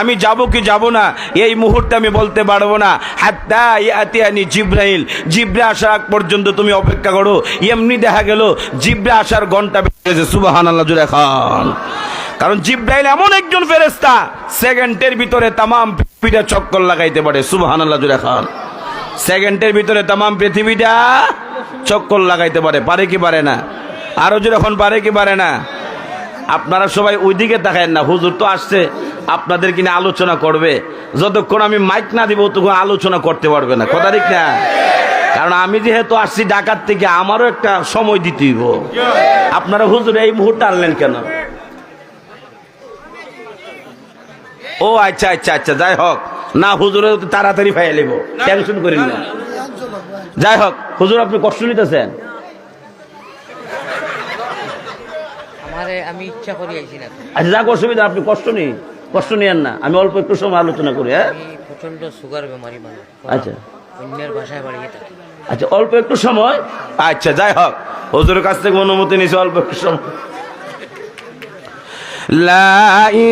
আমি যাব কি যাব না? এই মুহূর্তে আমি বলতে পারব না। হাত্তা ইয়াতিয়ানি জিব্রাইল। জিব্রে আসার আগ পর্যন্ত তুমি অপেক্ষা করো। এমনি দেখা গেল, জিব্রে আসার ঘণ্টা বেজেছে সুবাহান আল্লাহ জুড়ে খান। কারণ জিব্রাইল এমন একজন ফেরেস্তা সেকেন্ডের ভিতরে তামাম পৃথিবীটা চক্কর লাগাইতে পারে। সুবাহান আল্লাহ জুড়ে খান। সেকেন্ডের ভিতরে তামাম পৃথিবীটা চক্কর লাগাইতে পারে। পারে কি পারে না? আরও যখন পারে কি পারে না? আপনারা সবাই ওইদিকে তাকায়েন না। হুজুর তো আসছে। আপনাদের কিনে আলোচনা করবে। যতক্ষণ আমি মাইক না দিব তখন আলোচনা করতে পারবে না। কথা ঠিক না? কারণ আমি যেহেতু আসছি ঢাকার থেকে আমারও একটা সময় দিতে হইব। আপনারা হুজুর এই মুহূর্তে আনলেন কেন? ও আচ্ছা আচ্ছা আচ্ছা যাই হোক। না হুজুরে তাড়াতাড়ি ফাইয়া লিব টেনশন করেন না। যাই হোক হুজুর আপনি কষ্ট নিতেছেন? আমি ইচ্ছা করি আইছি না। আচ্ছা যাক অসুবিধা আপনি কষ্ট নেই কষ্ট নেন না আমি অল্প একটু সময় আলোচনা করি হ্যাঁ? প্রচণ্ড সুগার বেমারি মানে। আচ্ছা। অন্যের ভাষায় বাড়িয়ে থাকি। আচ্ছা অল্প একটু সময়। আচ্ছা যাই হোক হজুরের কাছ থেকে অনুমতি নিয়েছে অল্প একটু সময়। লা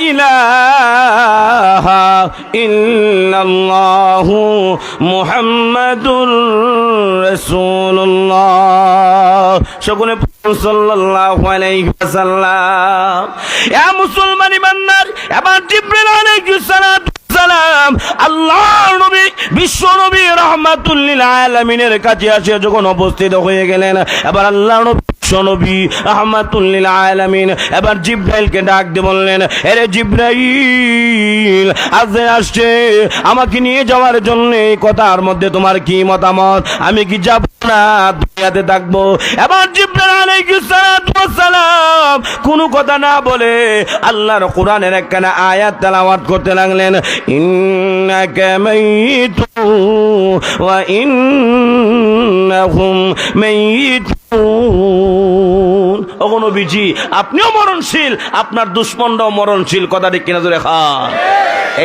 إله إلا الله محمد رسول الله সকলে সাল্লাল্লাহু আলাইহি ওয়াসাল্লাম ইয়া মুসলমান ইমানদার এবার জিবরিল আলাইহিস সালাম সালাম আল্লাহ নবী বিশ্ব নবী রহমাতুল্লিল আলামিনের কাছে আসে যখন উপস্থিত হয়ে গেলেন এবার আল্লাহ নবী বিশ্ব নবী রহমাতুল্লিল আলামিন। এবার জিব্রাইলকে ডাক দিয়ে বললেন, এরে জিব্রাইল, আজ আসছে, আমাকে নিয়ে যাওয়ার জন্য এই কথার মধ্যে তোমার কি মতামত? আমি কি যাব না? দুনিয়াতে থাকব। এবার জিব্রাইল আলাইহিস সালাম কোনো কথা না বলে আল্লাহর কোরআনের একখানা আয়াত তেলাওয়াত করতে লাগলেন, ইন্নাকা মাইতু ওয়া ইন্নাহুম মাইতুন। ওগো নবীজি, আপনিও মরণশীল, আপনার দুশ্মনরাও মরণশীল, কথা ঠিক কিনা জোরে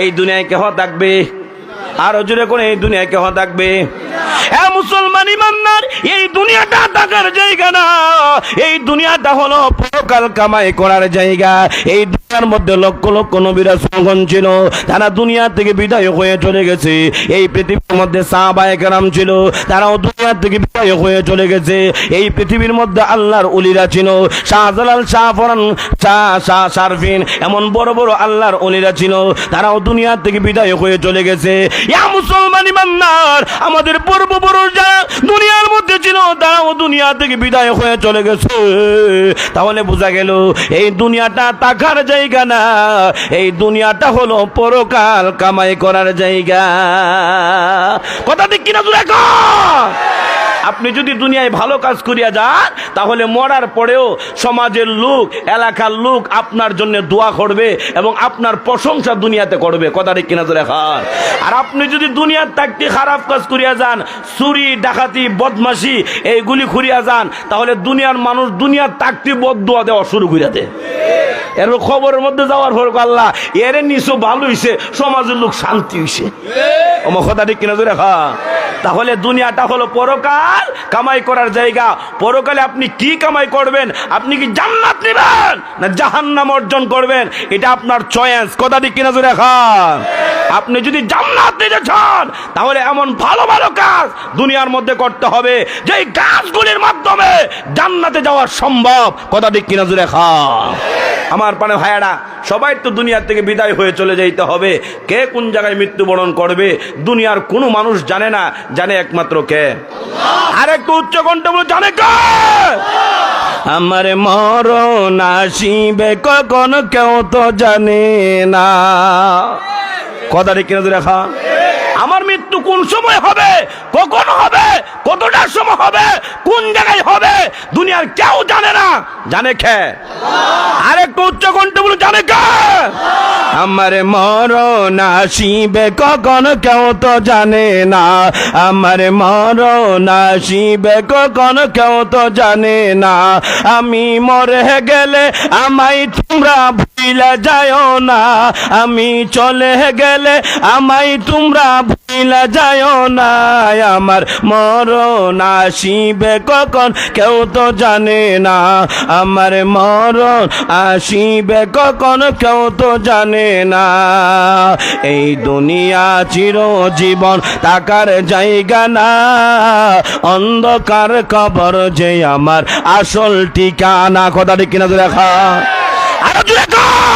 এই দুনিয়ায় কেহ থাকবে? আর জোরে কোন এই দুনিয়ায় কেহ থাকবে? হ্যাঁ মুসলমান এই দুনিয়াটা হলো পরকাল কামাই করার জায়গা। এই দুনিয়ার মধ্যে লক্ষ লক্ষ নবীরা সঙ্গন ছিল। তারা দুনিয়া থেকে বিদায় হয়ে চলে গেছে। এই পৃথিবীর মধ্যে সাহাবায়ে কেরাম ছিল। তারাও দুনিয়া থেকে বিদায় হয়ে চলে গেছে। এই পৃথিবীর মধ্যে আল্লাহর উলিরা ছিল। শাহজালাল শাহ ফরান শাহ শাহ, শারফিন এমন বড় বড় আল্লাহর উলিরা ছিল। তারাও দুনিয়া থেকে বিদায় হয়ে চলে গেছে। ইয়া মুসলমান আমাদের পূর্বপুরুষরা দুনিয়ার মধ্যে ছিল। তারাও দুনিয়া থেকে বিদায় হয়ে চলে গেছে। তাহলে বোঝা গেল, এই দুনিয়াটা তাকার জায়গা না। এই দুনিয়াটা হলো পরকাল কামাই করার জায়গা। কথা ঠিক কিনা তুই আপনি যদি দুনিয়ায় ভালো কাজ করিয়া যান, তাহলে মরার পরেও সমাজের লোক, এলাকার লোক আপনার জন্য দোয়া করবে এবং আপনার প্রশংসা দুনিয়াতে করবে। ঠিক কিনা তোর খান আর আপনি যদি দুনিয়ার থাকতে খারাপ কাজ করিয়া যান, চুরি, ডাকাতি বদমাসি এইগুলি করিয়া যান, তাহলে দুনিয়ার মানুষ দুনিয়ার থাকতে বদ দোয়া দেওয়া শুরু করিয়া দেয়। এর খবরের মধ্যে যাওয়ার পর আল্লাহ, এর নিচু ভালো হইছে, সমাজের লোক শান্তি হইছে। আমার কথা ঠিক কিনা জোরে খা তাহলে দুনিয়াটা হলো পরকাল কামাই করার জায়গা। পরকালে আপনি কি কামাই করবেন? আপনি কি জান্নাত নেবেন? না জাহান্নাম অর্জন করবেন? এটা আপনার চয়েস কথা ঠিক কিনা জোরে খান? আপনি যদি জান্নাত নিতে চান, তাহলে এমন ভালো ভালো কাজ দুনিয়ার মধ্যে করতে হবে। যে কাজগুলির মাধ্যমে জান্নাতে যাওয়া সম্ভব। কথা ঠিক কিনা জোরে খান? আমার পানে ভাইয়ারা, সবাই তো দুনিয়ার থেকে বিদায় হয়ে চলে যাইতে হবে। কে কোন জায়গায় মৃত্যুবরণ করবে, দুনিয়ার কোনো মানুষ জানে না, জানে একমাত্র কে। আর একটু উচ্চ কণ্ঠ বলে, জানে কে? আমার মরণ আসিবে, কখন কেউ তো জানে না। কথা রেখে? দেখা আমার মৃত্যু কোন সময় হবে? কখন হবে? কতটার সময় হবে? কোন জায়গায় হবে? দুনিয়ার কেউ জানে না। জানে খে আরেকটু উচ্চ কণ্ঠ বলে জানে কে? আমার মরণ আসিবে, কখন কেউ তো জানে না। আমার মরণ আসিবে, কখন কেউ তো জানে না। আমি মরে গেলে আমায় তোমরা ভুলে যাও না। আমি চলে গেলে আমায় তোমরা ভুলে যাও না আমার মরণ আসিবে কখন? কেউ তো জানে না, আমার মরণ আসিবে কখন? কেউ তো জানে না। এই দুনিয়া চির জীবন তাকার জায়গা না। অন্ধকার কবর যে আমার আসল ঠিকানা। কথাটি কিনা দেখা আরও কর।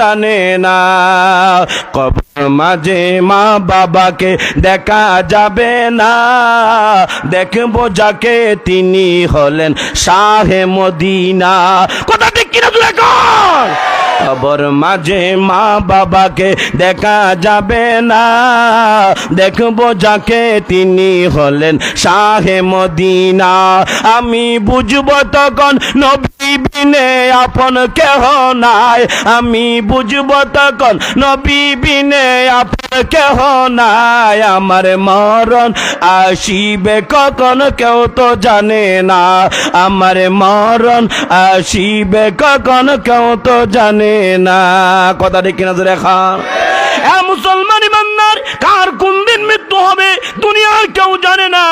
না। কবর মাঝে মা বাবাকে দেখা যাবে না। দেখব যাকে তিনি হলেন শাহে মদিনা। কথা ঠিক কিনা তুই এখন? খবর মাঝে মা বাবাকে দেখা যাবে না। দেখব যাকে তিনি হলেন শাহে মদিনা। আমি বুঝব তখন নবী বিনে আপন কেহ নাই। আমি বুঝব তখন নবী বিনে আপন কেহ নাই। আমার মরণ আসিবে কখন কেউ তো জানে না। আমার মরণ আসিবে কখন কেউ তো জানে না। কথা ঠিক কিনা রেখা? এ মুসলমান কেউ জানে না।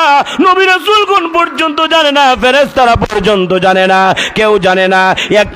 নবী রাসূল কোন পর্যন্ত জানে না ফেরেস্তারা পর্যন্ত জানে না, কেউ জানে না। এক